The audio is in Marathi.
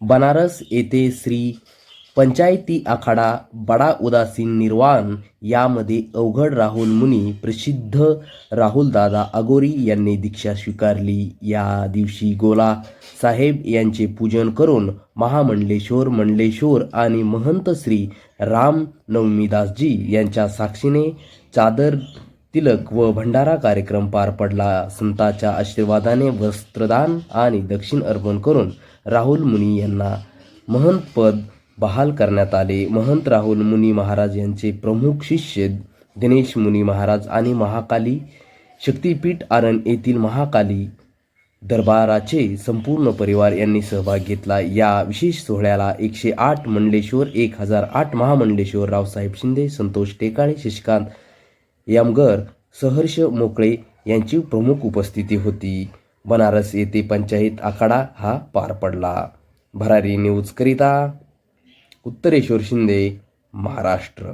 बनारस येथे श्री पंचायती आखाडा बडा उदासीन निर्वाण यामध्ये अवघड राहुल मुनी प्रसिद्ध राहुलदादा अगोरी यांनी दीक्षा स्वीकारली. या दिवशी गोला साहेब यांचे पूजन करून महामंडलेश्वर मंडलेश्वर आणि महंत श्री राम नवमीदासजी यांच्या साक्षीने चादर तिलक व भंडारा कार्यक्रम पार पडला. संतांच्या आशीर्वादाने वस्त्रदान आणि दक्षिण अर्पण करून राहुल मुनी यांना महंत पद बहाल करण्यात आले. महंत राहुल मुनी महाराज यांचे प्रमुख शिष्य दिनेश मुनी महाराज आणि महाकाली शक्तीपीठ आरण येथील महाकाली दरबाराचे संपूर्ण परिवार यांनी सहभाग घेतला. या विशेष सोहळ्याला एकशे आठ मंडलेश्वर एक हजार आठ महामंडलेश्वर रावसाहेब शिंदे संतोष टेकाळे शशिकांत यामगर सहर्ष मोकळे यांची प्रमुख उपस्थिती होती. बनारस येथे पंचायत आखाडा हा पार पडला. भरारी न्यूज करिता उत्तरेश्वर शिंदे महाराष्ट्र.